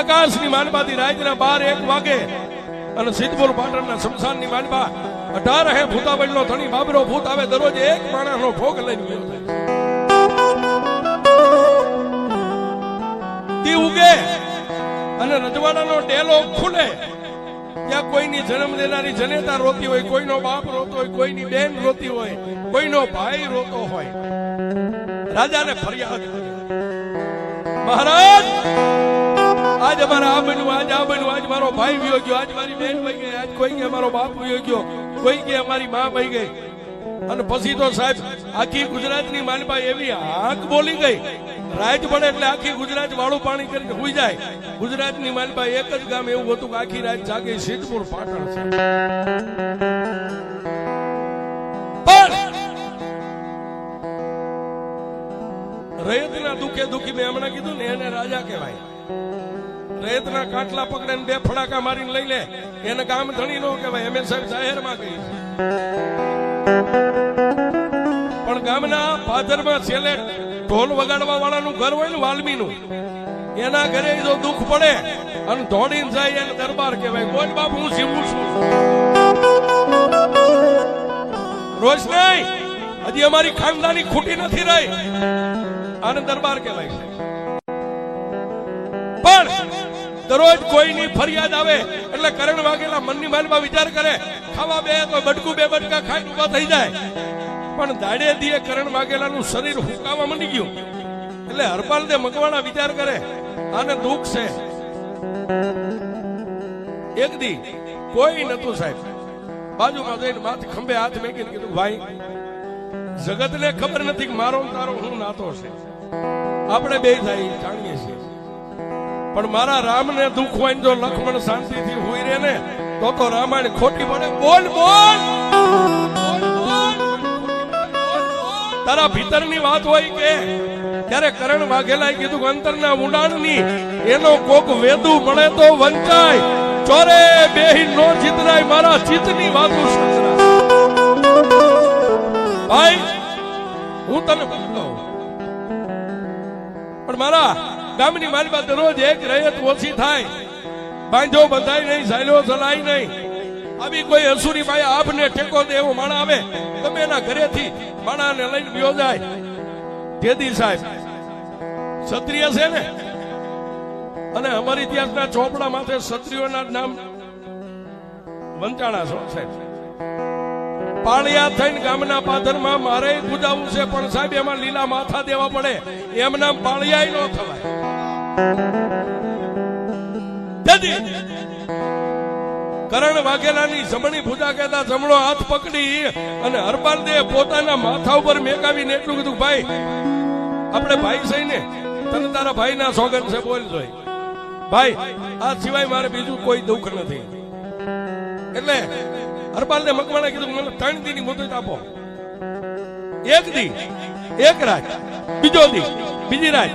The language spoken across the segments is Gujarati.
આકાશની માંડબાથી રાતના બાર એક વાગે અને સિદ્ધપુર પાટણના શમશાનની માંડબા અઢાર હે ભૂતાબળનો ધણી બાબરો ભૂત આવે દરરોજ એક માણસનો ભોગ લઈને ગયો દી ઉગે અને રજવાડાનો ડેલો ખુલે. ત્યાં કોઈની જન્મ લેનારી જનેતા રોતી હોય, કોઈનો બાપ રોતો હોય, કોઈની બેન રોતી હોય, કોઈનો ભાઈ રોતો હોય. રાજાને ફરિયાદ મહારાજ! આજ અમારે આ બન્યું આજ આ બન્યું આજ મારો ભાઈ વયો ગયો, આજ મારી બેન વહી ગઈ, આજ કોઈ કે મારો બાપ વયો ગયો, કોઈ કે અમારી માં વહી ગઈ. અને પછી તો સાહેબ, આખી ગુજરાતની માલબા એવી હાક બોલી ગઈ. રાત પડે એટલે આખી ગુજરાત વાળું પાણી કરીને હુઈ જાય. ગુજરાતની માલબા એક જ ગામ એવું હતું કે આખી રાત જાગે સિદ્ધપુર પાટણ પણ દુઃખે દુખે દુખી મેં હમણાં કીધું ને એને રાજા કહેવાય. રયતના કાટલા પકડે બે ફડાકા મારીને લઈ લે. એને ગામ ધણી નો કહેવાય. એમ સાહેબ જાહેરમાં કહી પણ ગામના પાદરમાં છેલ્લે ઢોલ વગાડવા વાળાનું ઘર હોય ને વાલ્મીનું, એના ઘરે જો દુઃખ પડે અને દોડીને જાય એને દરબાર કહેવાય. કોઈ બાપ, હું જીવું છું. રોજ નહીં. હજી અમારી ખાનદાની ખૂટી નથી રહી. આને દરબાર કહેવાય છે. દરરોજ કોઈની ફરિયાદ આવે એટલે કરણ વાઘેલા મનની માલમાં વિચાર કરે, ખાવા બે તો બટકું બે બટકા ખાઈને ઊભા થઈ જાય. પણ દાડે દીએ કરણ વાઘેલાનું શરીર હુકાવા મંડી ગયું. એટલે હરપાલ દે મકવાણા વિચાર કરે, આને દુઃખ છે. એક દી કોઈ નતું સાહેબ. બાજુમાં જઈને માથે ખંભે હાથ મેકીને કીધું, ભાઈ, જગતને ખબર નથી કે મારો તારો હું નાતો છે. આપણે બે થાય, જાણીએ છીએ. પણ મારા રામને દુઃખ હોય જો લક્ષ્મણ શાંતિથી હુઈ રે ને, તો તો રામાયણ ખોટી પડે. બોલ બોલ. તારા ભીતરની વાત હોય કે, ત્યારે કરણ વાઘેલાએ કીધું અંતરના ઊંડાણની, એનો કોક વેદુ મળે તો વંચાય. ચોરે બેહી નો જીતરાય, મારા ચિત્તની વાતો ભાઈ, હું તને પણ મારા ગામની માલમાં દરરોજ એક રયત ઓછી થાય. બાંધો બંધાય નહીં ઝાલ્યો સલાય નહીં. આવી કોઈ અસુરી ભાઈ આપને ટેકો દે એવો માણા આવે તમે એના ઘરેથી માણાને લઈને ગયો જાય. જેદી સાહેબ, ક્ષત્રિય છે ને? અને અમારી ઇતિહાસના ચોપડા માથે ક્ષત્રિયોના નામ વંચાણા છો સાહેબ. પાળિયા થઈને ગામના પાદરમાં મારે ગુજાવવું છે, પણ સાહેબ, એમાં લીલા માથા દેવા પડે. એમ નામ પાળિયા ન થવાય. કરણ વાઘેલાની જમણી ભૂજા કહેતા જમણો હાથ પકડી અને હરપાલ દે પોતાના માથા ઉપર મેકાવીને એટલું કીધું, ભાઈ, આપણે ભાઈ છે ને, તને તારા ભાઈના સોગન છે, બોલ જોઈ. ભાઈ, આ સિવાય મારે બીજું કોઈ દુઃખ નથી. એટલે હરપાલ ને મકવાણા કીધું મને ત્રણ દી ની મુદત આપો. એક દી, એક રાત, બીજો દી, બીજી રાત.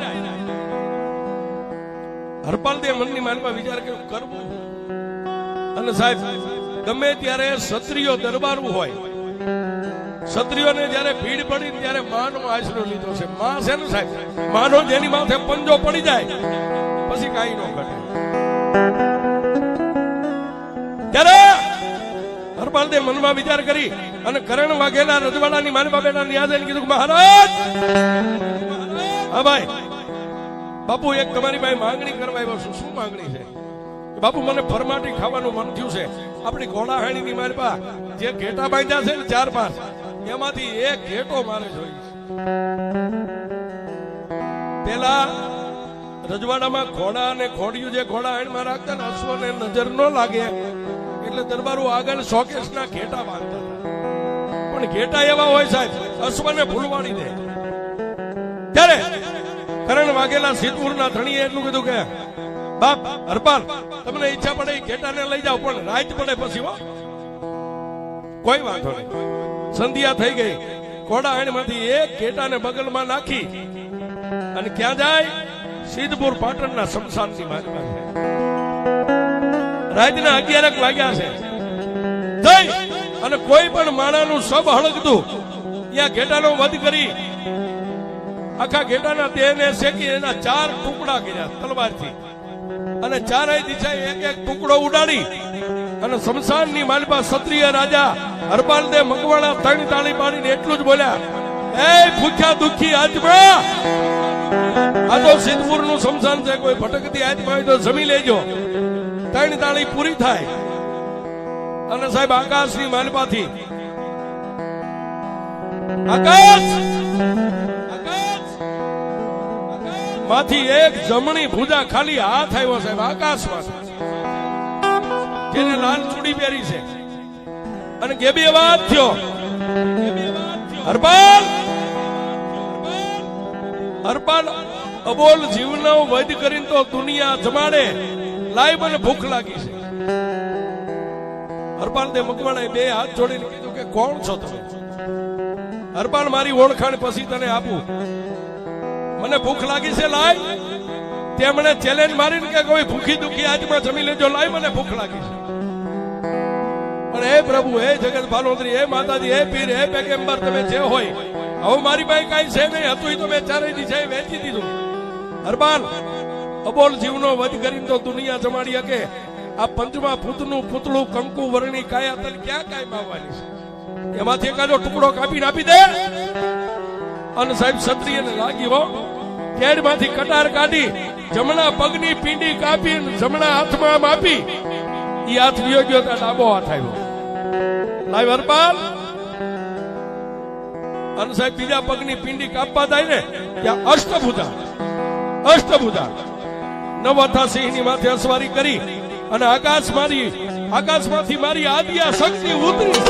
હરપાલ દે મનની માનમાં વિચાર કર્યો, કરવું. અને સાહેબ, ગમે ત્યારે ક્ષત્રિયો દરબારવું હોય, ક્ષત્રિયોને જ્યારે ભીડ પડી ત્યારે માનો આશરો લીધો છે. માં છે ને સાહેબ, માનો જેની માથે પંજો પડી જાય, પછી કાંઈ ન ઘટે. ત્યારે હરપાલ મનમાં વિચાર કરી અને કરણ વાઘેલા, રજવાડાની બાબેના ન્યાજે કીધું મહારાજ, હા ભાઈ, બાપુ એક તમારી પાસે માંગણી કરવા આવ્યો છું. શું માંગણી છે? બાપુ, મને ફરમાટી ખાવાનું મન થયું છે. આપણી ઘોડાહાણીની મારી પા જે ઘેટા બાંધ્યા છે ને ચાર પાંચ, એમાંથી એક ઘેટો મારે જોઈએ પેલા રજવાડામાં ઘોડા અને ઘોડિયું જે ઘોડા હાણીમાં રાખતા ને, અશ્વને નજર ન લાગે. એટલે દરબારો આગળ શોકેશના ઘેટા બાંધતા પણ ઘેટા એવા હોય સાહેબ, અશ્વને ભૂલવાડી દે. ત્યારે કરણ વાઘેલા સિદ્ધપુરના ધણીએ એટલું કીધું કે, બાપ, હરપાલ, તમને ઈચ્છા પડે ઘેટાને લઈ જાઓ, પણ રાત પડે પછી હો. કોઈ વાંધો નહીં. સંધ્યા થઈ ગઈ. કોડાહાણીમાંથી એક ઘેટાને બગલમાં નાખી અને ક્યાં જાય? સિદ્ધપુર પાટણના શમશાનની માર્ગમાં રાતના અગિયારક વાગ્યા છે. અને કોઈ પણ માણાનું સબ હળગતું. ત્યાં ઘેટાનો વધ કરી. આખા ઘેટાના દેહને શેકી એના ચાર ટુકડા કર્યા તલવારથી. અને ચારેય દિશાએ એક એક ટુકડો ઉડાડી. અને શમશાનની માલપા ક્ષત્રિય રાજા હરપાલદે મકવાણા ત્રણ તાળી પાડીને એટલું જ બોલ્યા, એ ભૂખ્યા દુખી આજમા આ તો સિદ્ધપુરનું શમશાન છે. કોઈ ભટકતી આજમા તો જમી લેજો. ત્રણ તાળી પૂરી થાય. અને સાહેબ, આકાશની માલપાથી આકાશ! માંથી એક જમણી ભુજા ખાલી હાથ આવ્યો સાહેબ, આકાશમાં. જેને લાલ ચૂડી પહેરી છે. અને ગેબી અવાજ થયો? હરપાલ! હરપાલ, અબોલ જીવનો વધ કરીને તો દુનિયા જમાડે. લાઈ મને ભૂખ લાગી છે. હરપાલ દે મકવાણાએ બે હાથ જોડીને કીધું કે, કોણ છો તમે? હરપાલ, મારી ઓળખાણ પછી તને આપું. મને ભૂખ લાગી છે લાઈ તે મને ચેલેન્જ મારીને કે, કોઈ ભૂખી દુખી આજમાં જમી લેજો લાઈ મને ભૂખ લાગી છે. પણ હે પ્રભુ, હે જગત ભાલોદરી, હે માતાજી, હે પીર, હે પેગેમ્બર, તમે જે હોય હવે મારી પાસે કાંઈ છે નહીં, હતું તો મેં ચારે છે વેચી દીધું. હરબાલ અબોલ જીવનો વધ કરીને તો દુનિયા જમાડી શકે. આ પંચમા ભૂતનું પૂતળું કંકુ વર્ણી કાયા તને ક્યાં કાયમ આવવાની છે? એમાંથી એકાદો ટુકડો કાપીને આપી દે. અને સાહેબ ક્ષત્રિયને લાગી હો. કેડમાંથી કટાર કાઢી, જમણા પગની પીંડી કાપી જમણા હાથમાં આમ ઈ હાથ વિયો ગયો ત્યાં ડાબો હાથ આવ્યો. લાઈવ હરપાલ. અને સાહેબ બીજા પગની પીંડી કાપવા થાય ને, ત્યાં અષ્ટભુજા. અષ્ટભુજા. નવથા સિંહની માથે અસવારી કરી અને આકાશ મારી આકાશમાંથી મારી આદિયા શક્તિ ઉતરી.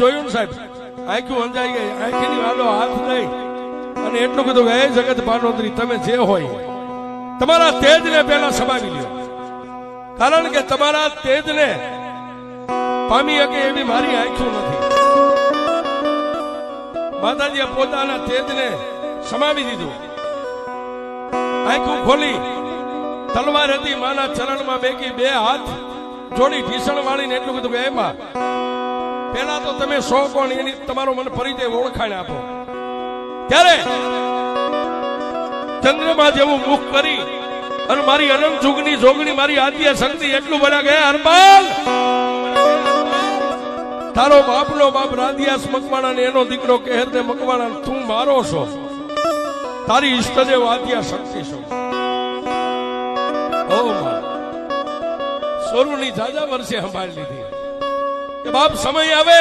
જોયું સાહેબ? આંખ્યું અંજાઈ ગઈ, આંખીની વાલો હાથ દઈ અને એટલું કીધું કે જગત ભાનોદરી, તમે જે હોય, તમારા તેજને પહેલા સમાવી લ્યો. કારણ કે તમારા તેજને પામી શકે એવી મારી આંખ્યું નથી. માતાજીએ પોતાના તેજને સમાવી દીધું. આંખું ખોલી, તલવાર હતી, માના ચરણમાં બેકી બે હાથ જોડી, ભીષણ વાળીને એટલું કીધું કે એમાં પેલા તો તમે સો કોણ એની તમારો મને પરિચય ઓળખાણ આપો. ત્યારે ચંદ્રમા જેવું મુખ કરી અને મારી અનંત જુગની જોગણી, મારી આદ્ય શક્તિ એટલું બધા ગયા, હરપાલ! તારો બાપનો બાપ રાધિયાસ મકવાણા ને એનો દીકરો કહેર ને મકવાણા, તું મારો છો. તારી ઈષ્ટદેવ આદ્યા શક્તિ છો. સોરુની જાજા વર્ષે સંભાળી લીધી. બાપ, સમય આવે.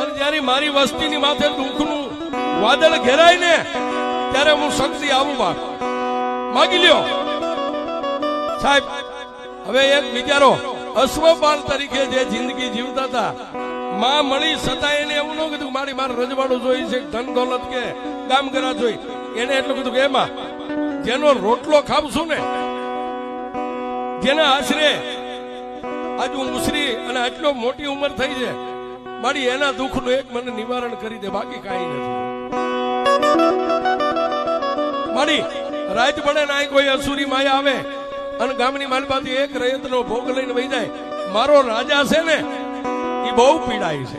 અને જ્યારે મારી વસ્તીની માથે દુઃખનું વાદળ ઘેરાય ને, ત્યારે હું શક્તિ આવું બાપ માગી લ્યો. સાહેબ, હવે એક વિચારો. અશ્વપાલ તરીકે જે જિંદગી જીવતા હતા, માં મળી છતાં એને એવું ન કીધું મારી મારે રજવાડું જોઈ છે, ધન દોલત કે કામ કરા જોઈ. એને એટલું કીધું કે એમાં જેનો રોટલો ખાવશું ને, જેના આશરે આજુ ઉસરી અને આટલો મોટી ઉંમર થઈ છે. મારી એના દુઃખનું એક મને નિવારણ કરી દે, બાકી કાંઈ નથી. મારી રાત પડે ના કોઈ અસુરી માયા આવે અને ગામની માલપાથી એક રયતનો ભોગ લઈને વહી જાય. મારો રાજા છે ને એ બહુ પીડાય છે.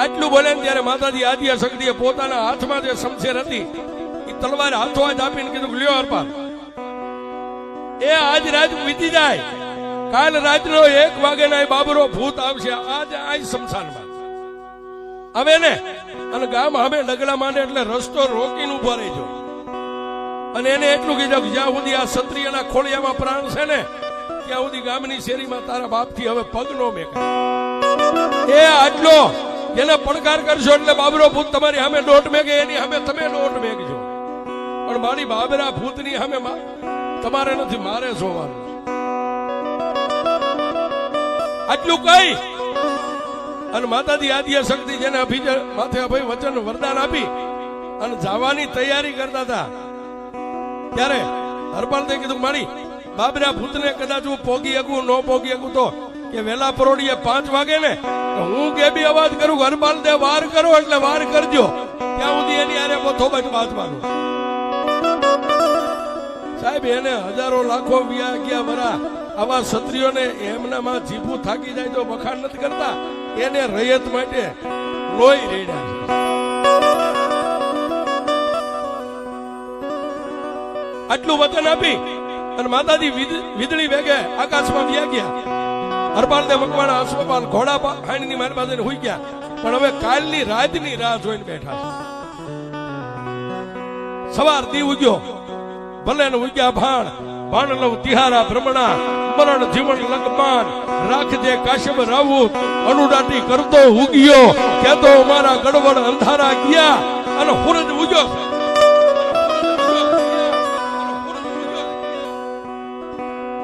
આટલું બોલે ને ત્યારે માતાજી આદિયા શક્તિએ પોતાના હાથમાં જે શમશેર હતી એ તલવાર હાથો જ આપીને કીધું, લ્યો હરપાલ એ આજ રાત વીતી જાય. કાલ રાતનો એક વાગે ના બાબરો ભૂત આવશે. આજ આ શમશાનમાં. હવે ને, અને ગામ હવે ડગલા માંડે એટલે રસ્તો રોકીને ઊભો રહેજો. અને એને એટલું કીધું જ્યાં સુધી આ ક્ષત્રિયના ખોળિયામાં પ્રાણ છે ને, ત્યાં સુધી ગામની શેરીમાં તારા બાપથી હવે પગ નો મેકાય. એ આટલો જેને પડકાર કરશો એટલે બાબરો ભૂત તમારી સામે દોટ મેગે એની સામે તમે દોટ મેગજો પણ મારી બાબરા ભૂતની સામે તમારે નથી, મારે જોવાનું. આટલું કઈ? અને માતાજી આદ્ય શક્તિ જેને અભિજય માથે અભય વચન વરદાન આપી અને જવાની તૈયારી કરતા હતા. ત્યારે હરપાલ તે કીધું, મારી, બાબરા ભૂતને કદાચ હું પોગી શકું, ન પોગી શકું તો કે વેલા પરોડીએ પાંચ વાગે ને હું કે બી અવાજ કરું હરપાલ દે વાર કરો એટલે વાર કરજો. ત્યાં સુધી એની આરે પોથો બચ વાંચવાનું સાહેબ, એને હજારો લાખો વ્યા ગયા વરા આવા ક્ષત્રિયોને એમનામાં જીભું થાકી જાય તો વખાણ નથી કરતા. એને રયત માટે લોહી રેડ્યા આટલું વચન આપી અને માતાજી વીજ- વીજળી વેગે આકાશમાં વ્યા ગયા. હરપાલ ને મકવાણા અશ્વપાલ ઘોડા હાંડીની મારી પાસે હોઈ ગયા. પણ હવે કાલની રાતની રાહ જોઈને બેઠા છે. સવાર દી ઉગ્યો. ભલે ને ઉગ્યા ભાણ. ભાણ લવ તિહારા ભ્રમણા, મરણ જીવન લગમાન, રાખજે કાશ્યપ રાવું અનુડાટી કરતો ઉગ્યો કેતો મારા ગડબડ અંધારા ગયા, અને હુરજ ઉગ્યો.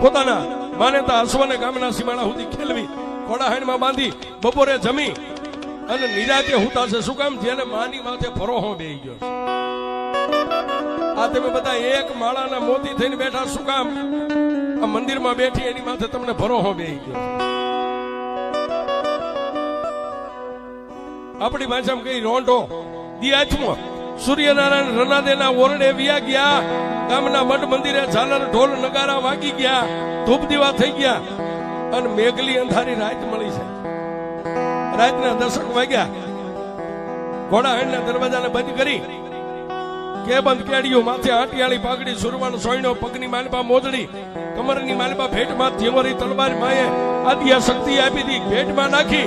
પોતાના માન્યતા અશ્વને ગામના સીમાડા સુધી ખેલવી ઘોડાહાઈમાં બાંધી, બપોરે જમી, અને નિરાતે હું છે શું કામ? જેને માની માથે ફરોહો બેહી ગયો આ તમે બધા એક માળાના મોતી થઈને બેઠા શું કામ? આ મંદિરમાં બેઠી એની માથે તમને ભરોહો બે ગયો. આપણી ભાષામાં કઈ રોંઢો. દિયાચમો સૂર્યનારાયણ રનાદેના ઓરડે વ્યા ગયા. ગામના મઠ મંદિરે ઝાલર ઢોલ નગારા વાગી ગયા. ધૂપ દીવા થઈ ગયા. અને મેઘલી અંધારી રાત મળી છે. રાતના દશક વાગ્યા. ઘોડા હેડના દરવાજાને બંધ કરી કે બંધ કેડિયું માથે આટિયાળી પાઘડી સુરવાણ સોયણો, પગની માલબા મોજડી, કમરની માલબા ભેટમાં ધીવરી તલવાર માએ આદિયા શક્તિ આપી દી, ભેટમાં નાખી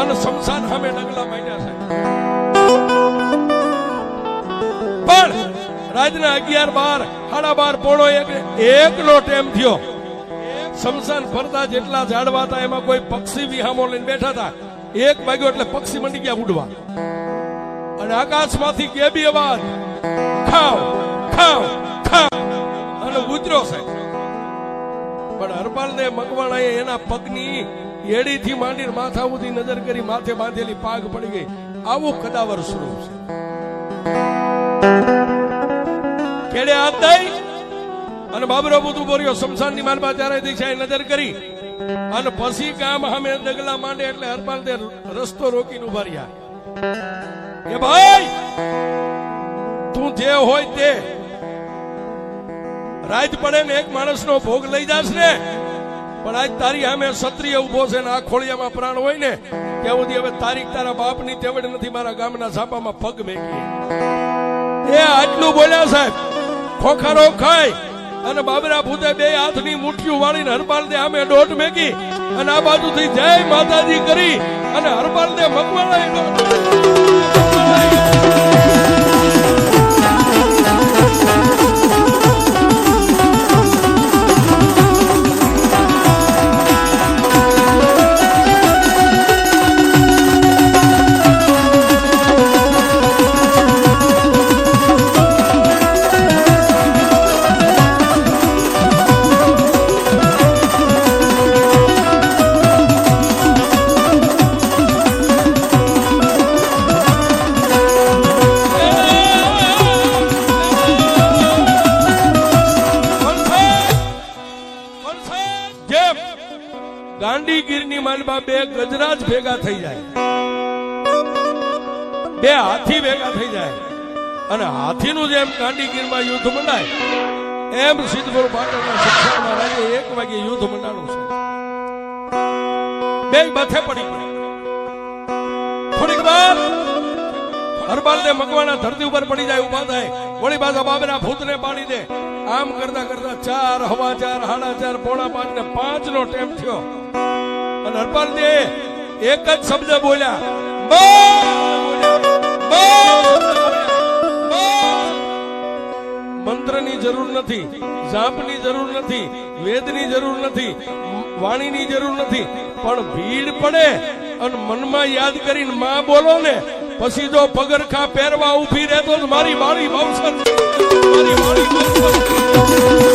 અને શમશાન સામે ડગલા માંડ્યા છે પણ રાજના અગિયાર બાર, સાડા બાર પોણો એક એકનો ટેમ થયો. શમશાન ફરતા જેટલા ઝાડવા હતા, એમાં કોઈ પક્ષી વિહામો લઈને બેઠા હતા. એક વાગ્યો એટલે પક્ષી મંડી ગયા ઉડવા. અને આકાશમાંથી કેબી અવાજ ખાવ ખાવ ખાવ અને ઉતર્યો સાહેબ. પણ હરપાલ ને મકવાણાએ એના પગની એડીથી માંડીને માથા સુધી નજર કરી માથે બાંધેલી પાગ પડી ગઈ. આવું કદાવર સ્વરૂપ છે. કેડે હાથ દઈ? અને બાબરો બધું બોલ્યો શમશાનની માલમાં ત્યારે દિશાએ નજર કરી. અને પછી ગામ સામે ડગલા માંડે એટલે હરપાલ રસ્તો રોકીને ઊભા રહ્યા. કે ભાઈ? તું જે હોય તે. રાત પડે ને એક માણસનો ભોગ લઈ જાસ ને. પણ આજ તારી સામે ક્ષત્રિય ઊભો છે ને, આ ખોળિયામાં પ્રાણ હોય ને, ત્યાં હવે તારીખ તારા બાપની તેવડ નથી, મારા ગામના છાપામાં પગ મેકી એ આટલું બોલ્યા સાહેબ, ખોખારો ખાય અને બાબરા ભૂતે બે હાથની મુઠ્ઠીઓ વાળીને હરપાલ દે આમે દોટ મેકી અને આ બાજુથી જય માતાજી કરી અને હરપાલ દે મકવાળાએ હાથીનું ગાંધીગીરમાં યુદ્ધ મંડાય એમ સિદ્ધપુર પાટણના શિક્ષણમાં રાજે એક વાગે યુદ્ધ મંડાણું છે. બે માથે પડી થોડીક વાર હરબાલ ને મગવાના ધરતી ઉપર પડી જાય ઊભા થાય. વળી પાછા બાબરા ભૂતને પાડી દે. આમ કરતા કરતા ચાર, હવા ચાર, હાડા ચાર, પોણા પાંચ ને પાંચ નો ટેમ થયો. અને હરપાલ એક જ શબ્દ બોલ્યા! બોલ્યા. મંત્રની જરૂર નથી, જાપની જરૂર નથી, વેદની જરૂર નથી, વાણીની જરૂર નથી. પણ ભીડ પડે અને મનમાં યાદ કરીને માં બોલો ને, પછી જો પગરખા પહેરવા ઊભી રહેતો મારી મારી બહુસર મારી મારી બહુસર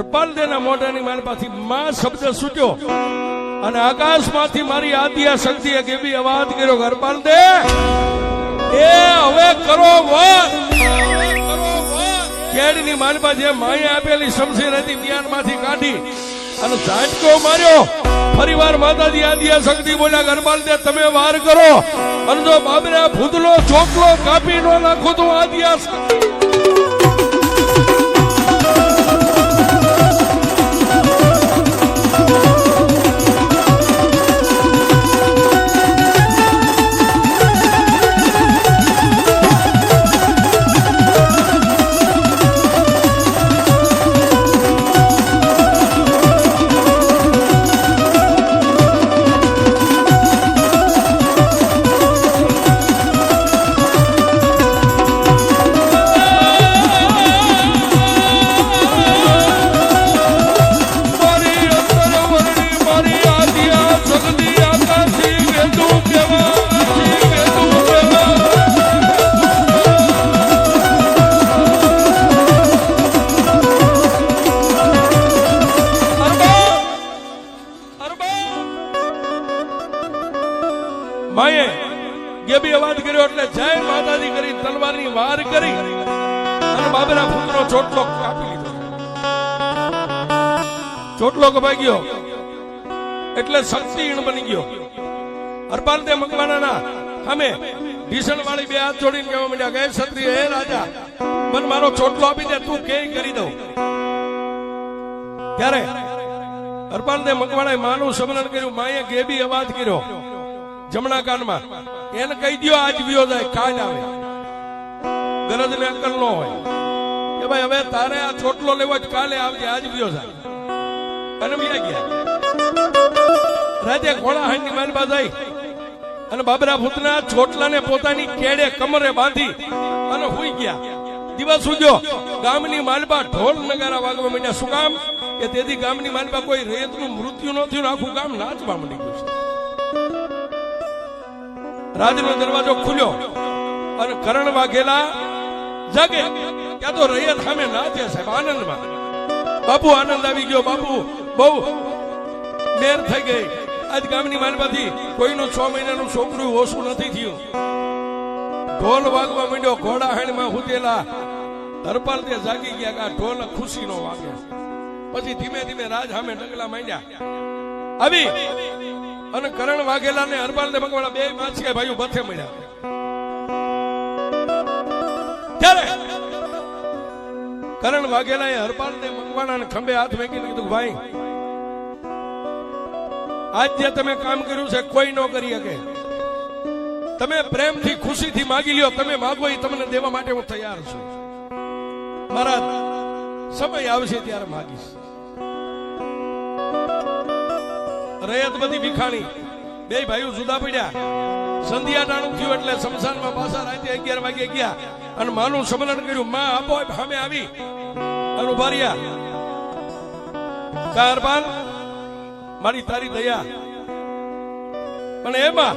હરપાલ દેના મોઢાની મારી પાસેથી માં શબ્દ સૂટ્યો અને આકાશમાંથી મારી આદ્યા શક્તિ એક એવી અવાજ કર્યો કે, હરપાલ દે, એ હવે કરો વધ. કેડની માનપા જે માએ આપેલી શમશીર હતી મ્યાનમાંથી કાઢી અને ઝાટકો માર્યો. ફરીવાર માતાજી આદ્યા શક્તિ બોલ્યા ગરબાલ દે, તમે વાર કરો. અને જો બાબરા ભૂતલો ચોકલો કાપી નો નાખો તો આદ્યા શક્તિ બની ગયો. હરપાલ તે મકવાણાના અમે ભીષણ વાળી બે હાથ જોડીને કહેવા માંડ્યા કે ક્ષત્રિય હે રાજા, મને મારો ચોટલો આપી દે, તું કે કરી દઉં. ત્યારે હરપાલ દે મકવાણાએ માનું સ્મરણ કર્યું, માએ ગેબી અવાજ કર્યો. જમણા કાનમાં, એને કહી દ્યો, આજ વિયો જાય કાલ આવે. ગરજ ને અકલ નો હોય. કે ભાઈ, હવે તારે આ ચોટલો લેવો જ કાલે આવજે, આજ વિયો જાય અને ગયા. રાજે ઘોડા હાંડી મારી જાય. અને બાબરા ભૂતના ચોટલાને પોતાની કેડે કમરે બાંધી અને હુઈ ગયા. દિવસ ઉજો ગામની માલબા ઢોલ નગારા વાગવા માંડ્યા. શું કામ? કે તેથી ગામની માલબા કોઈ રેતનું મૃત્યુ ન થયું આખું ગામ નાચવા માંડી ગયું છે. રાજનો દરવાજો ખુલ્યો અને કરણ વાઘેલા જાગે. ત્યાં તો રૈયત સામે નાચે સાહેબ, આનંદમાં. બાપુ આનંદ આવી ગયો. બાપુ બહુ મેર થઈ ગઈ. આજ ગામની માલમાંથી કોઈનું છ મહિનાનું છોકરું ઓછું નથી થયું. ઢોલ વાગવા માંડ્યો, ઘોડા હાણમાં હુતેલા હરપાલ તે જાગી ગયા કે આ ઢોલ ખુશીનો વાગે. પછી ધીમે ધીમે રાજ સામે ડગલા માંડ્યા. આવી. અને કરણ વાઘેલા ને હરપાલ ને ભગવાડા બે માછીયા ભાઈઓ બથે મળ્યા. ત્યારે કરણ વાઘેલાએ હરપાલ ને મકવાણા ખંભે હાથ મેકીને કીધું, ભાઈ આજ જે તમે કામ કર્યું છે, કોઈ ન કરી શકે. તમે પ્રેમથી, ખુશીથી માગી લ્યો, તમે માગો એ તમને દેવા માટે હું તૈયાર છું. મારા સમય આવશે ત્યારે માગીશ. રયત બધી વિખાણી. બે ભાઈઓ જુદા પડ્યા. સંધ્યા ટાણું થયું એટલે શમશાનમાં પાછા રાતે અગિયાર વાગે ગયા. અને માનું સ્મરણ કર્યું, માં, આપો સામે આવી. અને ઊભા રહ્યા. કારબાન મારી તારી દયા. પણ એમાં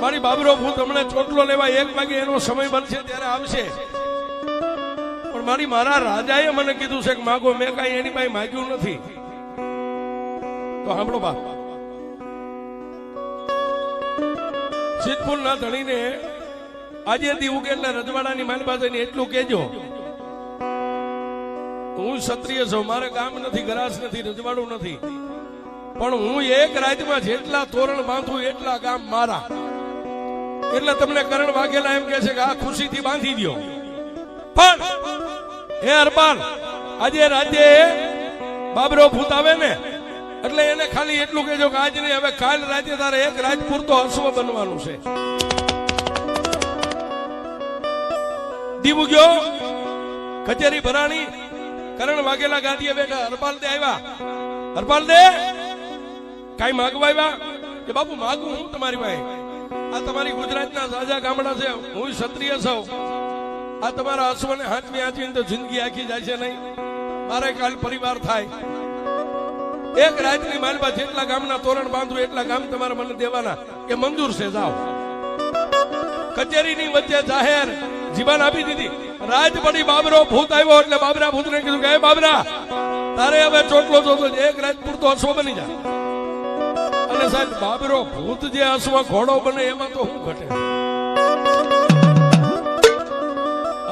મારી બાબરો ભૂત હમણાં ચોટલો લેવા એક વાગે એનો સમય બનશે, ત્યારે આવશે. પણ મારી મારા રાજાએ મને કીધું છે કે, માગો, મેં કાંઈ એની પાસે માગ્યું નથી. તો સાંભળો બાપ. સિદ્ધપુર ના ધણીને આજે દી ઉગે એટલે રજવાડાની માલ પાસે એટલું કેજો હું ક્ષત્રિય છું, મારે ગામ નથી, ગરાસ નથી, રજવાડું નથી. પણ હું એક રાજ્યમાં જેટલા તોરણ બાંધું, એટલા ગામ મારા. એટલે તમને કરણ વાઘેલા એમ કે છે કે આ ખુશીથી બાંધી દો પણ, હે અરબાન આજે રાજ્ય બાબરો ભૂત આવે ને, એટલે એને ખાલી એટલું કહેજો કે આજ નહીં, હવે કાલ રાજ્ય તારે એક રાજપુર તો અશ્વ બનવાનું છે. દીવું ગયો, કચેરી ભરાણી કરણ વાઘેલા ગાદીએ બેઠા હરપાલ દે આવ્યા. હરપાલ દે કઈ માગવા આવ્યા? કે બાપુ, માગું હું તમારી પાસે? આ તમારી ગુજરાતના સાજા ગામડા છે, હું ક્ષત્રિય છું. આ તમારા અશ્વને હાથમી હાથવી તો જિંદગી આખી જાય છે નહીં. મારે કાલ પરિવાર થાય. એક રાતની માલબા જેટલા ગામના તોરણ બાંધવું, એટલા ગામ તમારે મને દેવાના. એ મંજૂર છે, જાઓ. કચેરીની વચ્ચે જાહેર જીવન આપી દીધી. રાજ પડી બાબરો ભૂત આવ્યો એટલે બાબરા ભૂત ને કીધું કે, "હે બાબરા, તારે હવે ચોટલો જોતો એક રાત પૂરતો અશ્વ બની જા અને સાહેબ, બાબરો ભૂત જે અશ્વ ઘોડો બને એમાં તો શું ઘટે?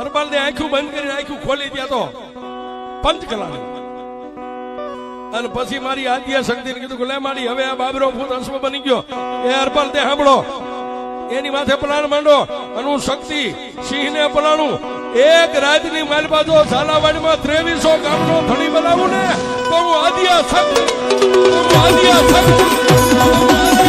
હરપાલ ને આંખું બંધ કરીને આંખું ખોલી ત્યાં તો પંચ કલાક. અને પછી મારી આદ્યા શક્તિને કીધું લે મારી, હવે આ બાબરો ભૂત અશ્વ બની ગયો. એ હરપાલ, તે સાંભળો. એની માથે પલાણ માંડો અને હું શક્તિ સિંહને પલાણું. એક રાજની માલબા જો ઝાલાવાડીમાં ત્રેવીસો ગામનો ધણી બનાવું ને તો હું આદિયા શક્તિ આદિયા શક્તિ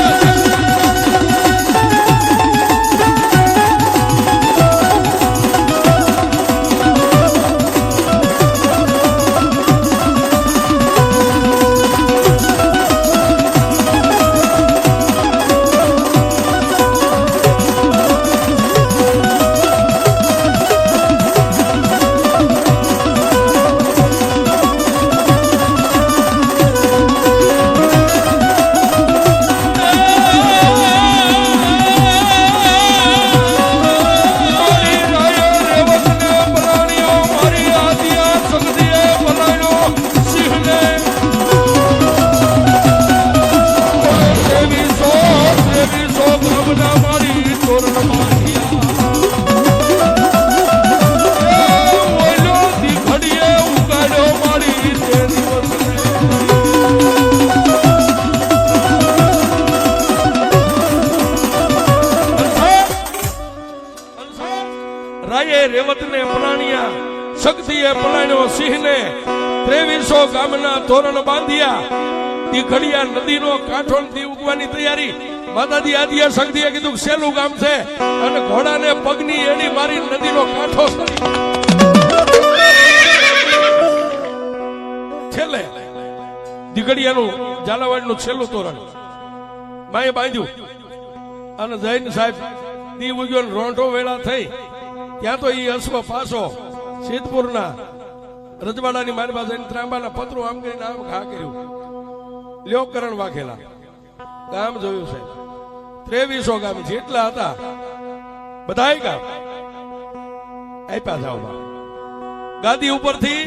રેવતને પલાણ્યા શક્તિએ પલાણ્યો સિંહને. ત્રેવીસો ગામના તોરણ બાંધ્યા. દીઘડિયા નદીનો કાંઠો ઉગવાની તૈયારી. માતાજી આદિયા શક્તિએ કીધું સેલું ગામ છે અને ઘોડાને પગની એડી મારી નદીનો કાંઠો. છેલ્લે, દીઘડિયાનું ઝાલાવાડનું છેલ્લું તોરણ. માએ બાંધ્યું. અને જૈન સાહેબ, દી ઉગ્યો રોંઢો વેળા થઈ. ત્યાં તો એ અશ્વ પાછો સિદ્ધપુરના રજવાડાની મારી પાસે ત્રાંબાના પત્રો આમ કરીને આમ ઘા કર્યું. લ્યો વાઘેલા, ગામ જોયું છે. ત્રેવીસો ગામ જેટલા હતા, બધા ગામ આપ્યા જાઓ ગાદી ઉપરથી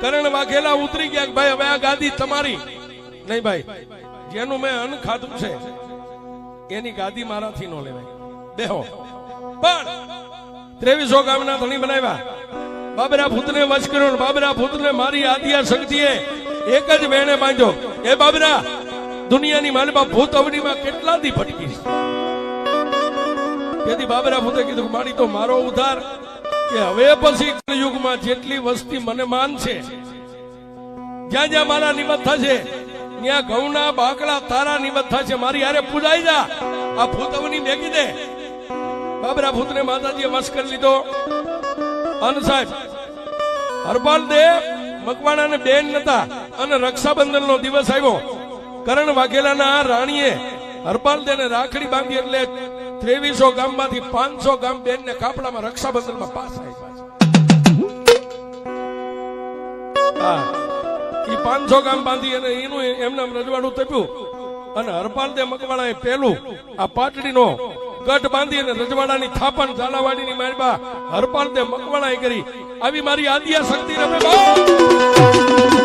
કરણ વાઘેલા ઉતરી ગયા ભાઈ, હવે આ ગાદી તમારી. નહીં ભાઈ, જેનું મેં અન્ન ખાધું છે, એની ગાદી મારાથી નો લેવાય. દેહો પણ ત્રેવીસો ગામના ધણી બનાવ્યા. બાબરા ભૂતને વશ કર્યો બાબરા ભૂતને મારી આદિયા શક્તિએ એક જ વેણે બાંધ્યો. એ બાબરા, દુનિયાની માલબા ભૂત અવનીમાં કેટલા દી ભટકી? તેથી બાબરા ભૂતે કીધું, મારી તો મારો ઉધાર કે હવે પછી યુગમાં જેટલી વસ્તી મને માન છે, જ્યાં જ્યાં મારા નિમત થશે, ત્યાં ઘઉંના બાકડા, તારા નિમત થશે. મારી હારે પૂજાઈ જા. આ ભૂતવની મેગી દે. બાબરા ભૂતને માતાજીએ વશ કરી લીધો. અન સાહેબ, હરપાલ દેવ, મકવાણા ને બેન નતા અને રક્ષાબંધન નો દિવસ આવ્યો. કરણ વાઘેલાના રાણીએ હરપાલ દે ને રાખડી બાંધી એટલે ત્રેવીસો ગામમાંથી પાંચસો ગામ બેન ને કાપડામાં રક્ષાબંધનમાં પાસ આવ્યા ઈ પાંચસો ગામ બાંધી અને એનું એમને રજવાડું તપ્યું. અને હરપાલ દે મકવાણાએ પેલું આ પાટડીનો ગઢ બાંધી અને રજવાડાની થાપણ ઝાલાવાડીની મારી બા હરપાલ તે મકવાણાએ કરી. આવી મારી આદિયા શક્તિ રમે બા